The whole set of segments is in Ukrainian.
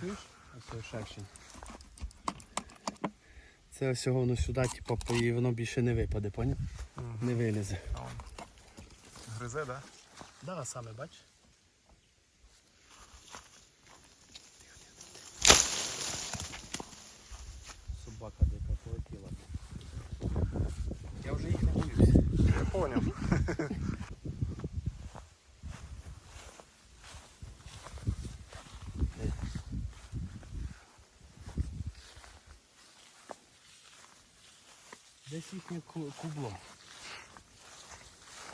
Чуєш? Ось шершень. Це всього воно сюди, типу, і воно більше не випаде, поняв? Не вилізе. А он Гризе, да? Да, саме бач. Собака дика полетіла. Я вже їх не боюсь. Я понял. Десь їхнє ку- кубло.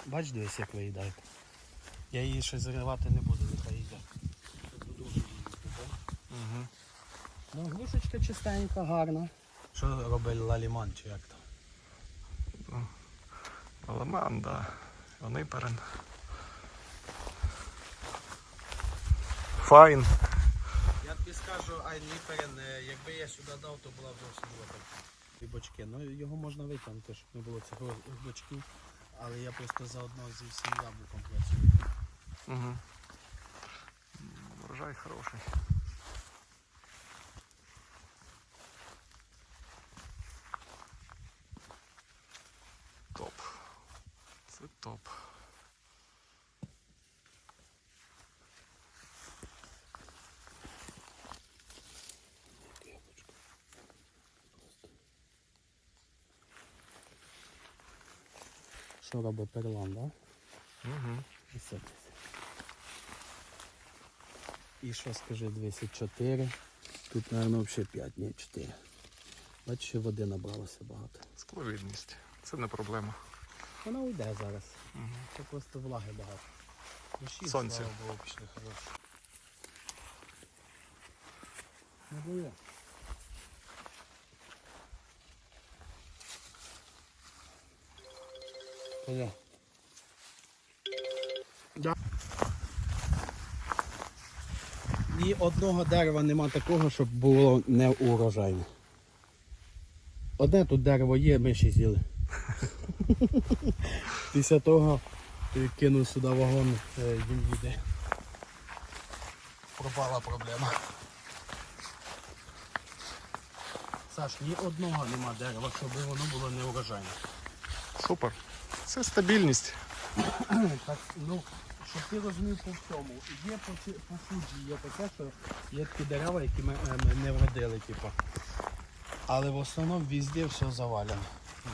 Бач, дивись, як виїдають. Я її ще заривати не буду, нехай йде. Угу. Ну, глушечка чистенька, гарна. Що робить лаліман чи як там? Леман, да. Вони перен. Файн. Я тобі скажу, ай Ліперен, е, якби я сюди дав, то була б зовсім картина. І бочки. Ну його можна витягнути, щоб не було цих бочків. Але я просто заодно зі всім яблуком працюю. Угу. Врожай хороший. Топ. Це топ. Що робить перлан, так? Угу. І що скажи, 204. Тут, мабуть, взагалі 5, ні, 4. Бачиш, ще води набралося багато. Скловідність. Це не проблема. Вона уйде зараз. Угу. Це просто влаги багато. Дощі, Сонце. слава Богу, пішли хороші. Не буде. Да. Ні одного дерева нема такого, щоб було не урожайне. Одне тут дерево є, ми ще з'їли. Після того кинув сюди вагон, е, він їде. Пропала проблема. Саш, ні одного нема дерева, щоб воно було не урожайне. Супер. Це стабільність. Так, ну, щоб ти розумів по всьому. Є по, по фуджі є таке, що є такі дерева, які ми, е, ми не вродили, типу. Але в основному везде все завалено.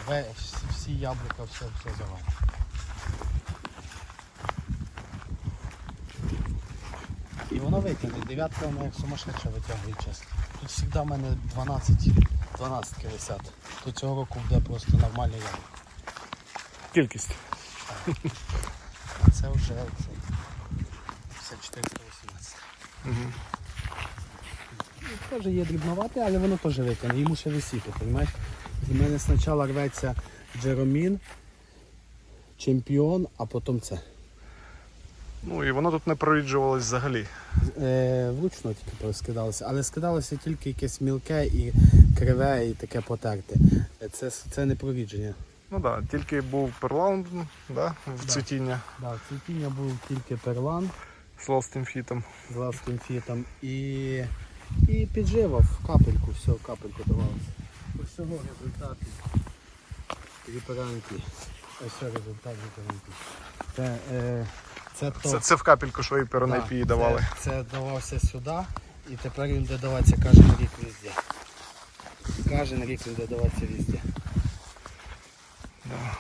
Ве- всі, всі яблука, все, все завалено. І воно витягне. Дев'ятка воно як сумасшедша витягує чесно. Тут завжди в мене 12, 12 висять. Тут цього року буде просто нормальне яблуко. Кількість. Це вже цей. Це 418. Угу. Теж є дрібновате, але воно теж витягне. Йому ще висіти, розумієш? У мене спочатку рветься Джеромін, чемпіон, а потім це. Ну і воно тут не проріджувалось взагалі. Е, вручну тільки скидалося, але скидалося тільки якесь мілке і криве, і таке потерте. Це, це не прорідження. Ну так, да, тільки був перлаунд да, в Да. цвітіння Да, цвітіння був тільки перлан з ластим фітом. з лавським фітом і, і підживав капельку, все, капельку давалося. Ось цього результату ріперанки. Ось цього результат ріперанки. Це, е, це топ. Це, це в капельку швої перонепії Да, давали. Це, це давався сюди і тепер він буде даватися кожен рік везде. Кожен рік він буде даватися везде. Да.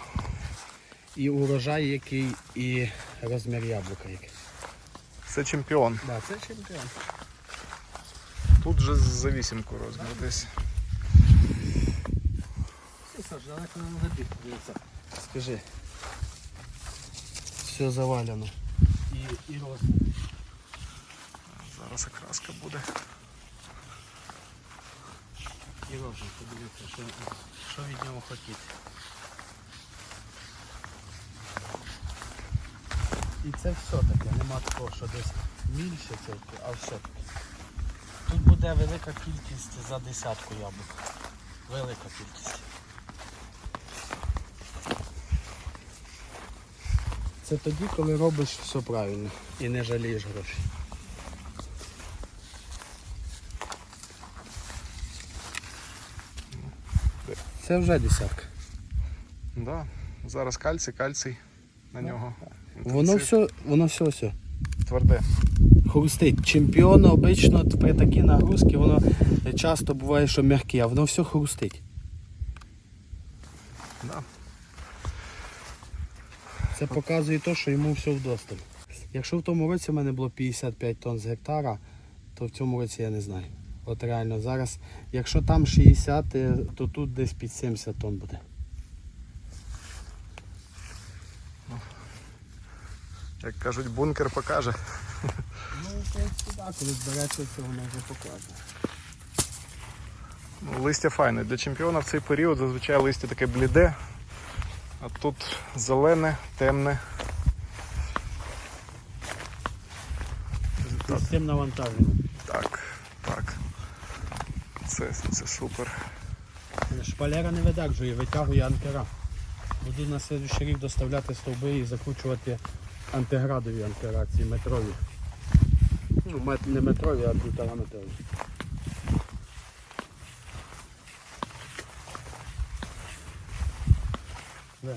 І урожай який, і розмір яблука який. Це чемпіон. Да, це чемпіон. Тут же за вісімку розмір десь. Саш, далеко не води подивиться. Скажи. Все завалено. І, і розмір. Зараз окраска буде. І розмір, подивіться, що, що від нього хотіти. І це все таке, нема такого, що десь більше тільки, а все таке. Тут буде велика кількість за десятку яблук. Велика кількість. Це тоді, коли робиш все правильно і не жалієш гроші. Це вже десятка. Да. Зараз кальцій, кальцій на нього. Воно все, воно все, все. тверде. Хрустить. Чемпіон обично при такій нагрузці воно часто буває, що м'яке, а воно все хрустить. Да. Це показує те, що йому все вдосталь. Якщо в тому році в мене було 55 тонн з гектара, то в цьому році я не знаю. От реально зараз, якщо там 60, е, то тут десь під 70 тонн буде. Як кажуть, бункер покаже. Ну, це сюди, коли збереться, це воно вже покаже. Ну, листя файне. Для чемпіона в цей період зазвичай листя таке бліде, а тут зелене, темне. З цим навантаженням. Так, так. Це, це супер. Шпалера не видержує, витягує анкера. Буду на слідчий рік доставляти стовби і закручувати антиградові анкера, ці метрові. Ну, мет- не метрові, а півтора метрові. Де?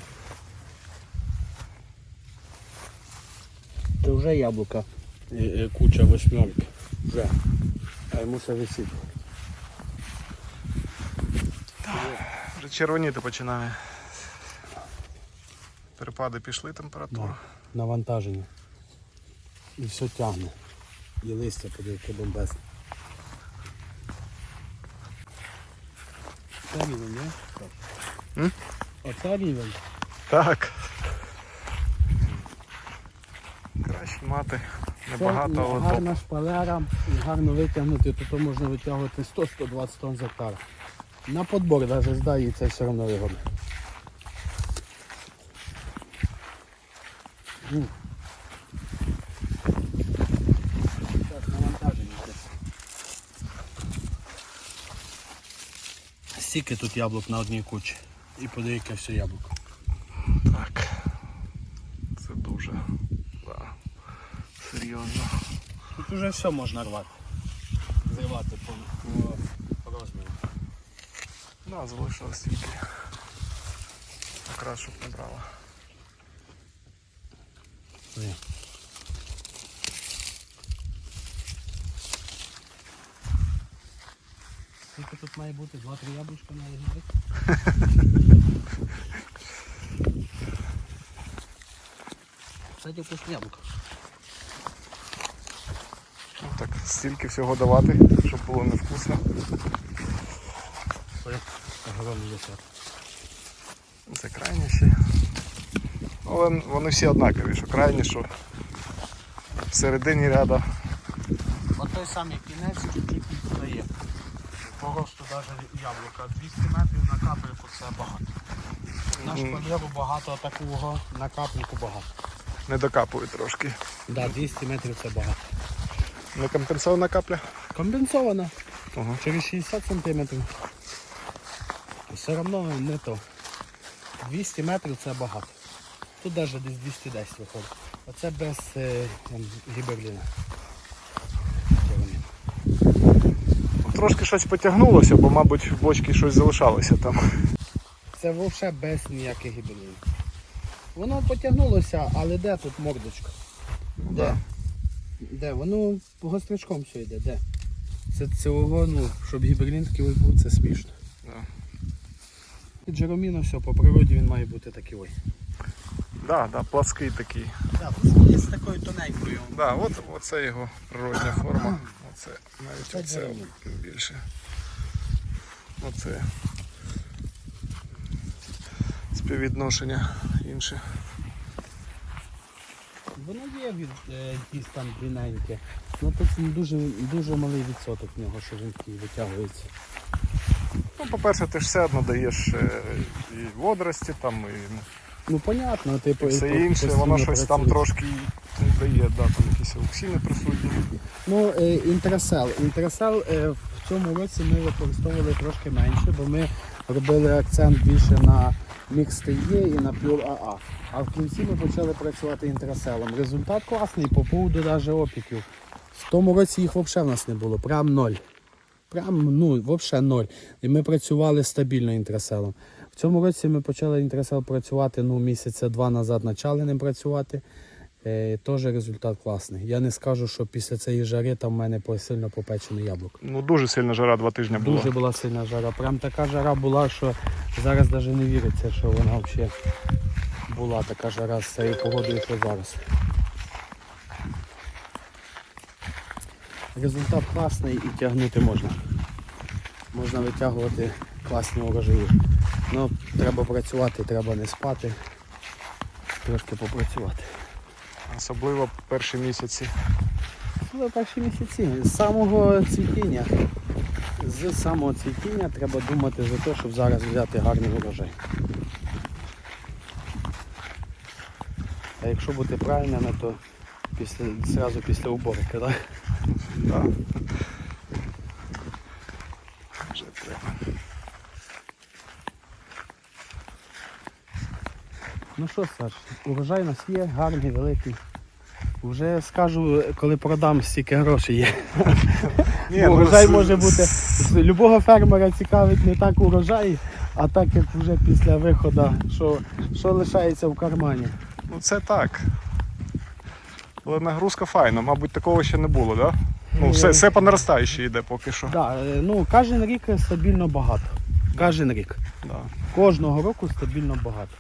Це вже яблука. Е, е, Куча восьмерки. Вже. А йому ще висить. Вже червоніти починає. Перепади пішли температури. Навантаження. І все тягне. І листя подивки бомбезне. Це рівень, не? Оце рівень. Так. Краще мати Це небагато, топ. гарна шпалера гарно витягнути, то, то можна витягувати 100-120 тонн з гектара. На подбор навіть здає, і це все одно вигодно. М. Так, навантаження десь. Стільки тут яблук на одній кучі. І подивіться все яблуко. Так. Це дуже да. серйозно. Тут вже все можна рвати. Зривати по, по, по розміру. Да, залишилось тільки. Якраз щоб не брала. Ні. Скільки тут має бути? Два-три яблучка на гнати? Кстати, вкусне яблуко. Ну, так, стільки всього давати, щоб було невкусно. Це крайні ще. Але вони всі однакові, що крайні, що в середині ряда. От той самий кінець чуть-чуть відстає. По росту навіть яблука. 200 метрів на капельку це багато. На Мгм. шпалеру багато такого, на капельку багато. Не докапують трошки. Да, 200 метрів це багато. Не компенсована капля. Компенсовано. Ага. Через 60 сантиметрів. Все одно не то. 200 метрів це багато. Тут навіть десь 210 виходить. Оце без е, там, гіберліна. Трошки щось потягнулося, бо, мабуть, в бочці щось залишалося там. Це взагалі без ніяких гіберлінів. Воно потягнулося, але де тут мордочка? Де? Де? Воно гострячком все йде, де? Це цього, ну, щоб гіберлін такий був, це смішно. Да. Джероміно все, по природі він має бути такий ой. Да, да, плаский такий. Так, просто є з такою тоненькою. Да, от, оце його природня форма. Оце навіть Це оце більше. Оце співвідношення інше. Воно є від е, якісь там длинненьке. Ну тут дуже, дуже малий відсоток в нього, що він витягується. Ну, по-перше, ти ж все одно даєш е, і водорості, там, і Ну понятно, типу, все інше, воно щось там трошки дає, да, там якісь ауксіни присутні. Ну, е, інтересел. Інтересел е, в цьому році ми використовували трошки менше, бо ми робили акцент більше на мікс ТЄ і на Pure АА. А в кінці ми почали працювати інтереселом. Результат класний по поводу навіть опіків. В тому році їх взагалі в нас не було, прям ноль. Прям ну, взагалі ноль. І ми працювали стабільно інтраселом. В цьому році ми почали інтрасел працювати ну, місяця два назад почали ним працювати. Е, теж результат класний. Я не скажу, що після цієї жари там в мене сильно попечено яблуко. Ну дуже сильна жара два тижні була. Дуже була сильна жара. Прям така жара була, що зараз навіть не віриться, що вона взагалі була така жара з цією погодою, що зараз. Результат класний і тягнути можна. Можна витягувати класні урожаї. Ну, треба працювати, треба не спати, трошки попрацювати. Особливо перші місяці. Але перші місяці з самого цвітіння. З самого цвітіння треба думати за те, щоб зараз взяти гарний урожай. А якщо бути правильними, то після, зразу після уборки, так? Да. Вже треба. Ну що, Саш, урожай у нас є, гарний, великий. Вже скажу, коли продам, стільки грошей є. Ні, Ну, ну, урожай може бути. з Любого фермера цікавить не так урожай, а так як вже після виходу, що, що лишається в кармані. Ну це так. Але нагрузка файна, мабуть, такого ще не було, так? Да? Ну, все, все по наростаючій йде поки що. Да, е, ну, кожен рік стабільно багато. Кожен рік. Да. Кожного року стабільно багато.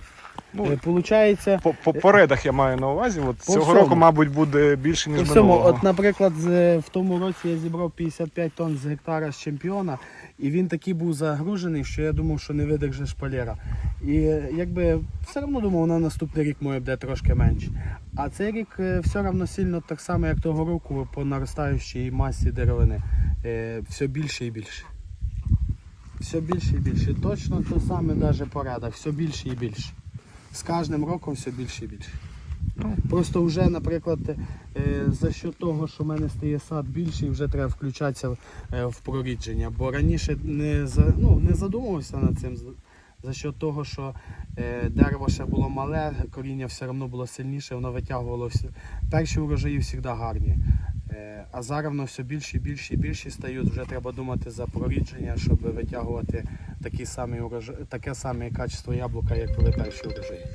Ну, Е, Получається, по, по, по редах я маю на увазі. От цього всьому. року, мабуть, буде більше, по ніж всьому, минулого. от, наприклад, в тому році я зібрав 55 тонн з гектара з чемпіона, і він такий був загружений, що я думав, що не видержи шпалера. І е, якби все одно думав, на наступний рік моє буде трошки менше. А цей рік е, все одно сильно так само, як того року, по наростаючій масі деревини. Е, Все більше і більше. Все більше і більше. Точно те саме навіть по рядах, все більше і більше. З кожним роком все більше і більше. Ну. Просто вже, наприклад, е, за що того, що в мене стає сад більший, вже треба включатися е, в прорідження. Бо раніше не, за, ну, не задумувався над цим. за- що того, що е, дерево ще було мале, коріння все одно було сильніше, воно витягувало все. Перші урожаї завжди гарні. А зараз воно все більше і більше і більше стають. Вже треба думати за прорідження, щоб витягувати такий самий урожай, таке саме качество яблука, як були перші урожаї.